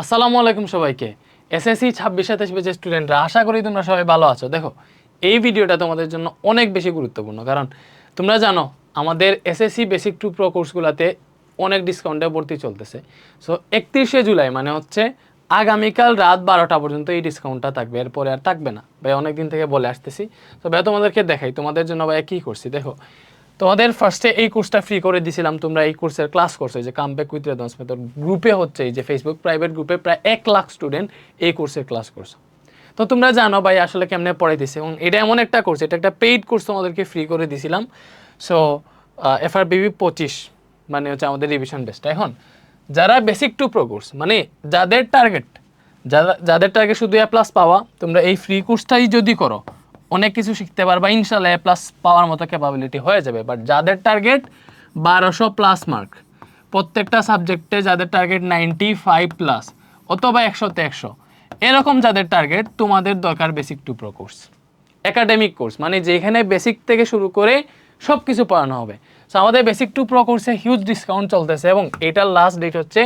আসসালামু আলাইকুম সবাইকে। এসএসসি ছাব্বিশ, সাতাশ বেজে স্টুডেন্টরা, আশা করি তোমরা সবাই ভালো আছো। দেখো, এই ভিডিওটা তোমাদের জন্য অনেক বেশি গুরুত্বপূর্ণ, কারণ তোমরা জানো, আমাদের এসএসসি বেসিক টু প্রো কোর্সগুলোতে অনেক ডিসকাউন্টে ভর্তি চলতেছে। সো একত্রিশে জুলাই মানে হচ্ছে আগামীকাল রাত বারোটা পর্যন্ত এই ডিসকাউন্টটা থাকবে। এরপরে আর থাকবে না। ভাই অনেক দিন থেকে বলে আসতেছি। তো ভাই, তোমাদেরকে দেখাই, তোমাদের জন্য ভাই, কী করছি? দেখো তোমাদের ফার্স্টে এই কোর্সটা ফ্রি করে দিছিলাম, তোমরা এই কোর্সের ক্লাস করছ যে কাম ব্যাক উইথ রেদন্স মেথড গ্রুপে হচ্ছে, এই যে ফেসবুক প্রাইভেট গ্রুপে প্রায় এক লাখ স্টুডেন্ট এই কোর্সের ক্লাস করছ। তো তোমরা জানো ভাই আসলে কেমনে পড়াইতেছে, এবং এটা এমন একটা কোর্স এটা একটা পেইড কোর্স তোমাদেরকে ফ্রি করে দিছিলাম। সো এফ এফআর বিবি পঁচিশ মানে হচ্ছে আমাদের রিভিশন টেস্টটা এখন, যারা বেসিক টু প্রো কোর্স মানে যাদের টার্গেট যারা, যাদের টার্গেট শুধু এ প্লাস পাওয়া, তোমরা এই ফ্রি কোর্সটাই যদি করো অনেক কিছু শিখতে পারবা ইনশাল্লাহ এ প্লাস পাওয়ার মতো ক্যাপাবিলিটি হয়ে যাবে। বাট যাদের টার্গেট বারোশো প্লাস মার্ক প্রত্যেকটা সাবজেক্টে যাদের টার্গেট নাইনটি ফাইভ প্লাস অথবা একশোতে একশো, এরকম যাদের টার্গেট তোমাদের দরকার basic to pro course academic course মানে যেখানে বেসিক থেকে শুরু করে সব কিছু পড়ানো হবে। সো আমাদের বেসিক টু প্রো কোর্সে হিউজ ডিসকাউন্ট চলতেছে এবং এটার লাস্ট ডেট হচ্ছে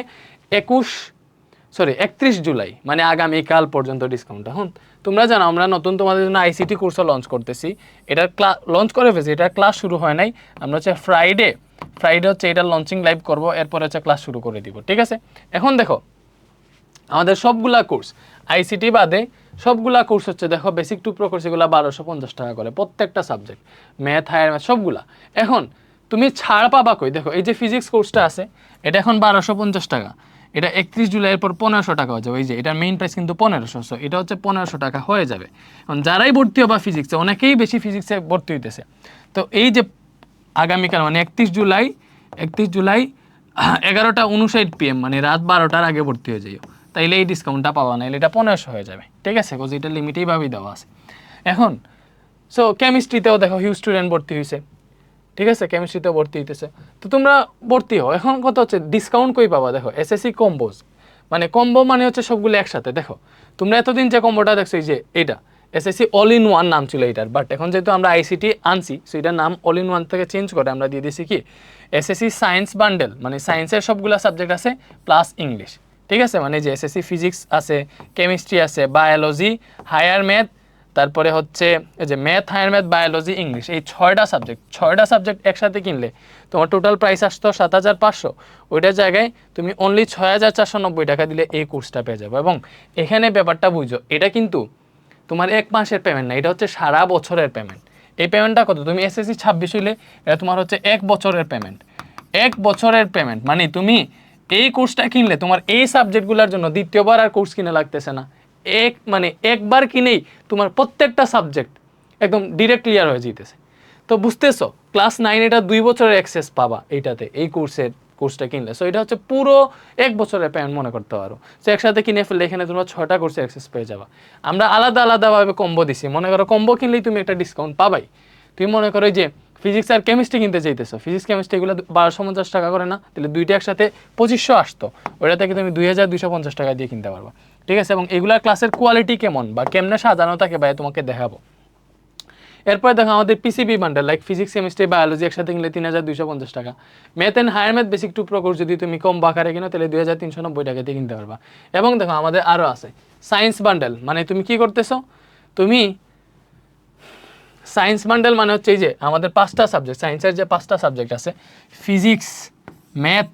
একুশ সরি একত্রিশ জুলাই মানে আগামীকাল পর্যন্ত ডিসকাউন্ট এখন তোমরা জানো, আমরা নতুন তোমাদের জন্য আইসিটি কোর্সও লঞ্চ করতেছি। এটার ক্লাস লঞ্চ করে ফেলছি, এটার ক্লাস শুরু হয় নাই। আমরা হচ্ছে ফ্রাইডে ফ্রাইডে হচ্ছে এটার লঞ্চিং লাইভ করব, এরপরে হচ্ছে ক্লাস শুরু করে দিব, ঠিক আছে? এখন দেখো, আমাদের সবগুলা কোর্স আইসিটি বাদে সবগুলা কোর্স হচ্ছে, দেখো বেসিক টু প্রো কোর্স এগুলো বারোশো পঞ্চাশ টাকা করে, প্রত্যেকটা সাবজেক্ট ম্যাথ হায়ার ম্যাথ সবগুলা। এখন, তুমি ছাড় পাবা কই? দেখো, এই যে ফিজিক্স কোর্সটা আছে, এটা এখন বারোশো পঞ্চাশ টাকা। এটা একত্রিশ জুলাইয়ের পর পনেরোশো টাকা হয়ে যাবে। এই যে, এটার মেইন প্রাইস কিন্তু পনেরোশো। সো এটা হচ্ছে পনেরোশো টাকা হয়ে যাবে। এখন যারাই ভর্তি হবা ফিজিক্সে অনেকেই বেশি ফিজিক্সে ভর্তি হইতেছে। তো এই যে আগামীকাল মানে একত্রিশ জুলাই একত্রিশ জুলাই এগারোটা উনষাট পিএম মানে রাত বারোটার আগে ভর্তি হয়ে যাইও। তাইলে এই ডিসকাউন্টটা পাবা না এটা পনেরোশো হয়ে যাবে। ঠিক আছে? কোজ এটা লিমিটেই ভাবেই দেওয়া আছে। এখন সো কেমিস্ট্রিতেও দেখো হিউ স্টুডেন্ট ভর্তি হয়েছে ঠিক আছে কেমিস্ট্রিতেও ভর্তি হইতেছে। তো তোমরা ভর্তি হও। এখন কথা হচ্ছে ডিসকাউন্ট কই পাবা? দেখো এসএসসি কম্বোজ মানে কম্বো মানে হচ্ছে সবগুলো একসাথে। দেখো, তোমরা এতদিন যে কম্বোটা দেখছ, এই যে এইটা এসএসসি অল ইন ওয়ান নাম ছিল এটার বাট এখন যেহেতু আমরা আইসিটি আনছি সো এটার নাম অল ইন ওয়ান থেকে চেঞ্জ করে আমরা দিয়ে দিয়েছি কি এসএসসি সায়েন্স বান্ডেল মানে সায়েন্সের সবগুলো সাবজেক্ট আছে প্লাস ইংলিশ ঠিক আছে? মানে যে এসএসসি ফিজিক্স আছে কেমিস্ট্রি আছে বায়োলজি হায়ার ম্যাথ তারপরে হচ্ছে এই যে math higher math biology English এই ছয়টা সাবজেক্ট ছয়টা সাবজেক্ট একসাথে কিনলে তোমার টোটাল প্রাইস আসতো সাত হাজার পাঁচশো। ওইটার জায়গায় তুমি অনলি ছয় হাজার চারশো নব্বই টাকা দিলে এই কোর্সটা পেয়ে যাবে। এবং এখানে ব্যাপারটা বুঝো, এটা কিন্তু তোমার এক মাসের পেমেন্ট না, এটা হচ্ছে সারা বছরের পেমেন্ট এই পেমেন্টটা কত? তুমি এসএসসি ছাব্বিশ হইলে এটা তোমার হচ্ছে এক বছরের পেমেন্ট এক বছরের পেমেন্ট মানে তুমি এই কোর্সটা কিনলে তোমার এই সাবজেক্টগুলোর জন্য দ্বিতীয়বার আর কোর্স কিনে লাগতেছে না। এক মানে একবার কিনেই তোমার প্রত্যেকটা সাবজেক্ট একদম ডিরেক্ট ক্লিয়ার হয়ে যেতেছে তো বুঝতেছো ক্লাস নাইন এটা দুই বছরের অ্যাক্সেস পাবা এইটাতে, এই কোর্সের কোর্সটা কিনলে। সো এটা হচ্ছে পুরো এক বছরের পেমেন্ট মনে করতে পারো। সো একসাথে কিনে ফেললে এখানে তোমরা ছটা কোর্সে অ্যাক্সেস পেয়ে যাবা। আমরা আলাদা আলাদাভাবে কম্বো দিছি। মনে করো কম্বো কিনলেই তুমি একটা ডিসকাউন্ট পাবাই। তুমি মনে করো যে ফিজিক্স আর কেমিস্ট্রি কিনতে চাইতেছো ফিজিক্স কেমিস্ট্রি এগুলো বারোশো পঞ্চাশ টাকা করে না। তাহলে দুইটা একসাথে পঁচিশশো আসতো। ওইটা থেকে তুমি দুই হাজার দুইশো পঞ্চাশ টাকা দিয়ে কিনতে পারবা। ঠিক আছে? এবং এগুলার ক্লাসের কোয়ালিটি কেমন বা কেমনে সাজানো থাকে ভাই তোমাকে দেখাবো। এরপরে দেখো আমাদের PCB bundle like physics chemistry biology একসাথে কিনলে তিন হাজার দুইশো পঞ্চাশ টাকা। Math and higher math basic to pro course যদি তুমি কম বাকারে কিনো, তাহলে দুই হাজার তিনশো নব্বই টাকা দিয়ে কিনতে পারবা। এবং দেখো আমাদের আরও আছে সায়েন্স বান্ডেল মানে তুমি কি করতেছো? তুমি সায়েন্স বান্ডেল মানে হচ্ছে এই যে আমাদের পাঁচটা সাবজেক্ট সায়েন্সের যে পাঁচটা সাবজেক্ট আছে ফিজিক্স ম্যাথ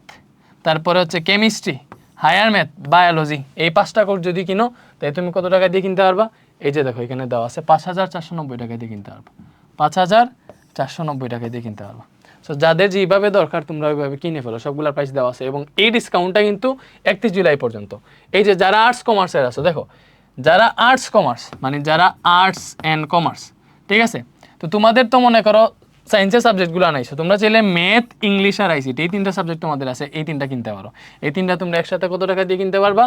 তারপরে হচ্ছে কেমিস্ট্রি হায়ার ম্যাথ, বায়োলজি, এই পাঁচটা কোর্স যদি কিনো তাই তুমি কত টাকা দিয়ে কিনতে পারবা? এই যে দেখো, এখানে দেওয়া আছে পাঁচ হাজার চারশো নব্বই টাকা দিয়ে কিনতে পারবা। পাঁচ হাজার চারশো নব্বই টাকা দিয়ে কিনতে পারবা। সো যাদের যেভাবে দরকার, তোমরা ওইভাবে কিনে ফেলো, সবগুলোর প্রাইস দেওয়া আছে। এবং এই ডিসকাউন্টটা কিন্তু একত্রিশ জুলাই পর্যন্ত। এই যে যারা আর্টস কমার্সের আছে, দেখো, যারা আর্টস কমার্স মানে যারা আর্টস অ্যান্ড কমার্স ঠিক আছে? তো তোমাদের তো মনে করো সায়েন্সের সাবজেক্টগুলো আনাইছো। তোমরা চাইলে ম্যাথ ইংলিশ আর আইসিটি এই তিনটা সাবজেক্ট তোমাদের আছে, এই তিনটা কিনতে পারো। এই তিনটা তোমরা একসাথে কত টাকা দিয়ে কিনতে পারবা?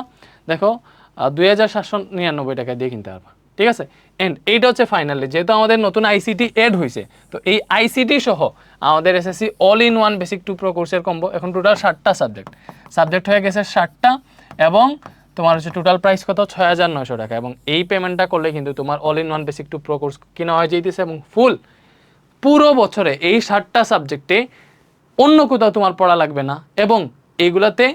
দেখো দুই হাজার সাতশো নিরানব্বই টাকা দিয়ে কিনতে পারবা। ঠিক আছে? এন্ড এইটা হচ্ছে ফাইনালি যেহেতু আমাদের নতুন আইসিটি এড হয়েছে তো এই আইসিটি সহ আমাদের SSC all in one basic to pro কোর্সের কম্বো এখন টোটাল ষাটটা সাবজেক্ট সাবজেক্ট হয়ে গেছে ষাটটা এবং তোমার হচ্ছে টোটাল প্রাইস কত? ছয় হাজার নয়শো টাকা। এবং এই পেমেন্টটা করলে কিন্তু তোমার all in one basic to pro course কিনা হয়ে যেতেছে এবং ফুল পুরো বছরে এই ষাটটা সাবজেক্টে অন্য কোথাও তোমার পড়া লাগবে না এবং এইগুলাতে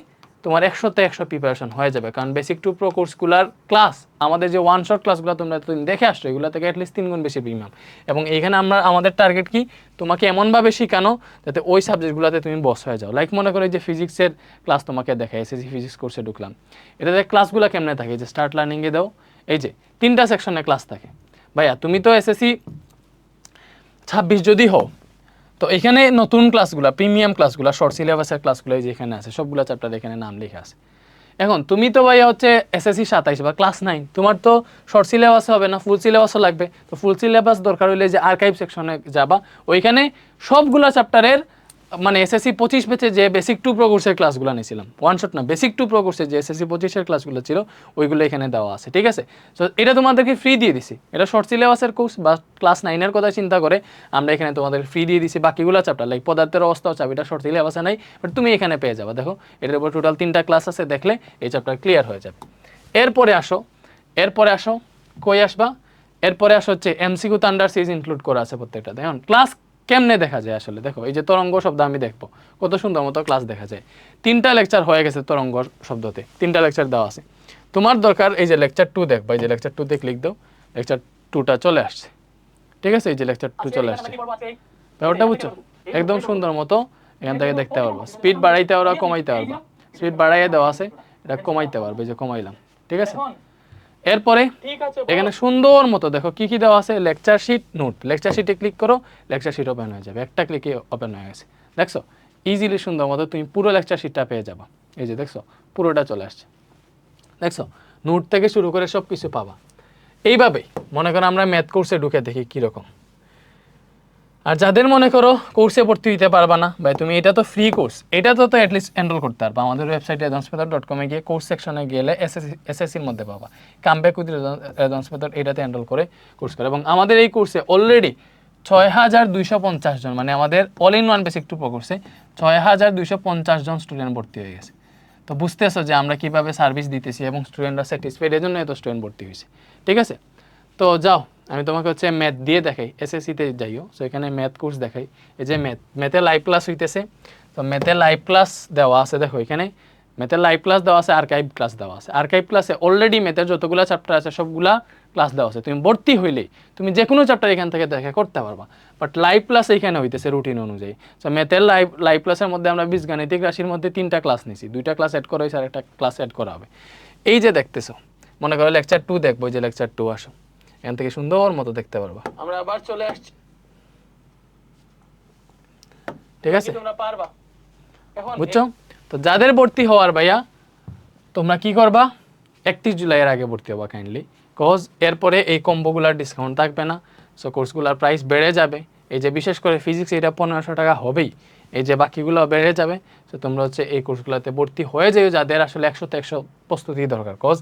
তোমার একশোতে একশো প্রিপারেশন হয়ে যাবে। কারণ বেসিক টু প্রো কোর্সগুলার ক্লাস আমাদের যে ওয়ান শট ক্লাসগুলো তোমরা এতদিন দেখে আসছো, এগুলো থেকে অ্যাটলিস্ট তিন গুণ বেশি প্রিমিয়াম এবং এইখানে আমরা, আমাদের টার্গেট কি? তোমাকে এমনভাবে শেখানো যাতে ওই সাবজেক্টগুলোতে তুমি বস হয়ে যাও। লাইক মনে করো যে ফিজিক্সের ক্লাস তোমাকে দেখায় এসএসসি ফিজিক্স কোর্সে ঢুকলাম। এটাতে ক্লাসগুলো কেমনে থাকে? যে স্টার্ট লার্নিংয়ে দাও। এই যে তিনটা সেকশনে ক্লাস থাকে। ভাইয়া, তুমি তো এসএসসি ছাব্বিশ যদি হও, তো এখানে নতুন ক্লাসগুলো প্রিমিয়াম ক্লাসগুলো শর্ট সিলেবাসের ক্লাসগুলো এই যে এখানে আছে, সবগুলো চ্যাপ্টার এখানে নাম লেখা আছে। এখন, তুমি তো ভাইয়া হচ্ছে এসএসসি সাতাইশ বা ক্লাস নাইন তোমার তো শর্ট সিলেবাস হবে না ফুল সিলেবাসও লাগবে। তো ফুল সিলেবাস দরকার হইলে যে আর্কাইভ সেকশনে যাবা, ওইখানে সবগুলো চ্যাপ্টারের মানে এসএসসি পঁচিশ পেছে যে বেসিক টু প্রো কোর্সের ক্লাসগুলো নিয়েছিলাম। ওয়ান শট না বেসিক টু প্রো কোর্সের যে এসএসসি পঁচিশের ক্লাসগুলো ছিল, ওইগুলো এখানে দেওয়া আছে, ঠিক আছে? তো এটা তোমাদেরকে ফ্রি দিয়ে দিছি। এটা শর্ট সিলেবাসের কোর্স বা ক্লাস নাইনের কথা চিন্তা করে আমরা এখানে তোমাদের ফ্রি দিয়ে দিছি বাকিগুলো চ্যাপ্টার লাইক পদার্থের অবস্থাও চাপ এটা শর্ট সিলেবাসে নাই বাট তুমি এখানে পেয়ে যাবে, দেখো। এটার উপর টোটাল তিনটা ক্লাস আছে, দেখলে এই চ্যাপ্টার ক্লিয়ার হয়ে যাবে। এরপরে আসো এরপরে আসো, কই আসবা? এরপরে আসো হচ্ছে এমসিকিউ তান্ডার সিরিজ ইনক্লুড করা আছে প্রত্যেকটা। দেখুন ক্লাস কেমনে দেখা যায় আসলে? দেখো, এই যে তরঙ্গ শব্দ আমি দেখব। কত সুন্দর মতো ক্লাস দেখা যায়। তিনটা লেকচার হয়ে গেছে তরঙ্গ শব্দতে। তিনটা লেকচার দেওয়া আছে। তোমার দরকার এই যে লেকচার টু দেখবা। এই যে লেকচার টুতে ক্লিক দাও। লেকচার টুটা চলে আসছে। ঠিক আছে? এই যে লেকচার টু চলে আসছে। ব্যাপারটা বুঝছ? একদম সুন্দর মতো এখান থেকে দেখতে পারব। স্পিড বাড়াইতে পারবা, কমাইতে পারবা। স্পিড বাড়াইয়ে দেওয়া আছে। এটা কমাইতে পারবে। এই যে কমাইলাম। ঠিক আছে? এরপরে এখানে সুন্দর মতো দেখো কি কি দেওয়া আছে লেকচার শিট নোট লেকচার শিটে ক্লিক করো লেকচার শিট ওপেন হয়ে যাবে। একটা ক্লিকে ওপেন হয়ে গেছে। দেখছ? ইজিলি সুন্দর মতো তুমি পুরো লেকচার শিটটা পেয়ে যাবা। এই যে দেখছ? পুরোটা চলে আসছে। দেখছ? নোট থেকে শুরু করে সব কিছু পাবা। এইভাবেই। মনে করো আমরা ম্যাথ কোর্সে ঢুকে দেখি কীরকম। আর যাদের মনে করো কোর্সে ভর্তি হইতে পারবা না, ভাই, তুমি এটা তো ফ্রি কোর্স এটা তো তো অ্যাটলিস্ট এনরোল করতে পারবা। আমাদের ওয়েবসাইটে রেদন্স মেথড ডট কমে গিয়ে কোর্স সেকশনে গেলে এসএসসি এসএসসির মধ্যে পাবা। কাম ব্যাক উইথ রেদন্স মেথড এটাতে এনরোল করে কোর্স করে। এবং আমাদের এই কোর্সে অলরেডি ছয় হাজার দুইশো পঞ্চাশ জন মানে আমাদের all in one basic to কোর্সে ছয় হাজার দুইশো পঞ্চাশ জন স্টুডেন্ট ভর্তি হয়ে গেছে। তো বুঝতেছো যে আমরা কীভাবে সার্ভিস দিতেছি এবং স্টুডেন্টরা স্যাটিসফাইড এর জন্য এত স্টুডেন্ট ভর্তি হয়েছে। ঠিক আছে? তো যাও আমি তোমাকে হচ্ছে ম্যাথ দিয়ে দেখাই এসএসসিতে যাইও। সো এখানে ম্যাথ কোর্স দেখাই। এই যে ম্যাথ ম্যাথে লাইভ ক্লাস হইতেছে। তো ম্যাথে লাইভ ক্লাস দেওয়া আছে, দেখো এখানে। ম্যাথের লাইভ ক্লাস দেওয়া আছে আর্কাইভ ক্লাস দেওয়া আছে। আর্কাইভ ক্লাসে অলরেডি ম্যাথের যতগুলো চ্যাপ্টার আছে, সবগুলা ক্লাস দেওয়া আছে। তুমি ভর্তি হইলেই তুমি যে কোনো চ্যাপ্টার এখান থেকে দেখা করতে পারবা। বাট লাইভ ক্লাস এইখানে হইতেছে রুটিন অনুযায়ী। সো ম্যাথের লাইভ লাইভ ক্লাসের মধ্যে আমরা বীজগাণিতিক রাশির মধ্যে তিনটা ক্লাস নিছি। দুইটা ক্লাস অ্যাড করা হয়েছে আর একটা ক্লাস অ্যাড করা হবে। এই যে দেখতেছো, মনে করো লেকচার টু দেখব যে লেকচার টু আসো। এখান থেকে সুন্দর মতো দেখতে পারবা। আমরা আবার চলে আসছি। ঠিক আছে? তোমরা পারবা? বুঝছ? তো যাদের ভর্তি হওয়ার ভাইয়া তোমরা কি করবা? একত্রিশ জুলাইয়ের আগে ভর্তি হবা কাইন্ডলি কজ এরপরে এই কম্বোগুলার ডিসকাউন্ট থাকবে না। সো কোর্সগুলোর প্রাইস বেড়ে যাবে। এই যে বিশেষ করে ফিজিক্স এটা পনেরোশো টাকা হবেই। এই যে বাকিগুলো বেড়ে যাবে। তো তোমরা হচ্ছে এই কোর্সগুলোতে ভর্তি হয়ে যাও। যাদের আসলে একশোতে একশো প্রস্তুতি দরকার। কজ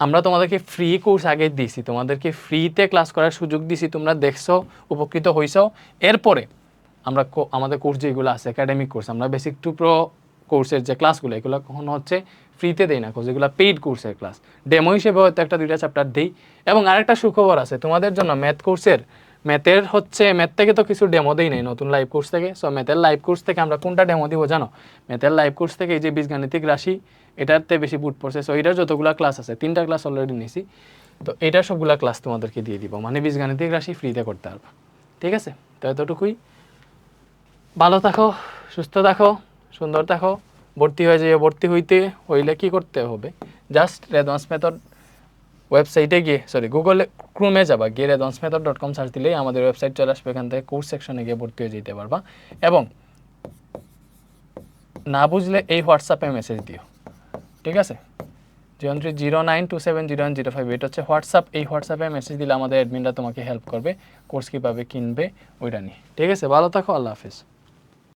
আমরা তোমাদেরকে ফ্রি কোর্স আগে দিছি তোমাদেরকে ফ্রিতে ক্লাস করার সুযোগ দিছি তোমরা দেখছ, উপকৃত হইছো। এরপরে আমরা আমাদের কোর্স যেগুলো আছে একাডেমিক কোর্স আমরা বেসিক টু প্রো কোর্সের যে ক্লাসগুলো এগুলো কখনো হচ্ছে ফ্রিতে দেই না কোর্স এগুলো পেইড কোর্সের ক্লাস ডেমো হিসেবে হয়তো একটা দুইটা চ্যাপ্টার দিই। এবং আরেকটা সুখবর আছে, তোমাদের জন্য ম্যাথ কোর্সের ম্যাথের হচ্ছে ম্যাথ থেকে তো কিছু ডেমো দেই নাই, নতুন লাইভ কোর্স থেকে। সো ম্যাথের লাইভ কোর্স থেকে আমরা কোনটা ডেমো দিব জানো? ম্যাথের লাইভ কোর্স থেকে এই যে বীজগাণিতিক রাশি এটাতে বেশি বুট পড়ছে। সো এটার যতগুলো ক্লাস আছে, তিনটা ক্লাস অলরেডি নিছি। তো এটার সবগুলা ক্লাস তোমাদেরকে দিয়ে দিব। মানে বীজগাণিতিক রাশি ফ্রিতে করতে পারবা। ঠিক আছে? তো এতটুকুই। ভালো থাকো, সুস্থ থাকো, সুন্দর থাকো, ভর্তি হয়ে যাবে ভর্তি হইতে হইলে কি করতে হবে? জাস্ট রেদন্স মেথড ওয়েবসাইটে গিয়ে সরি গুগলে ক্রোমে যাবা। গিয়ে রেদন্স মেথড ডট কম সার্চ দিলেই আমাদের ওয়েবসাইট চলে আসবে। এখান থেকে কোর্স সেকশনে গিয়ে ভর্তি হয়ে যেতে পারবা। এবং না বুঝলে এই হোয়াটসঅ্যাপে মেসেজ দিও। ঠিক আছে? Zero three zero nine two seven zero zero five. এটা হচ্ছে হোয়াটসঅ্যাপ। এই হোয়াটসঅ্যাপে মেসেজ দিলে আমাদের অ্যাডমিনরা তোমাকে হেল্প করবে কোর্স কীভাবে কিনবে, ওইটা নিয়ে। ঠিক আছে? ভালো থাকো, আল্লাহ হাফিজ।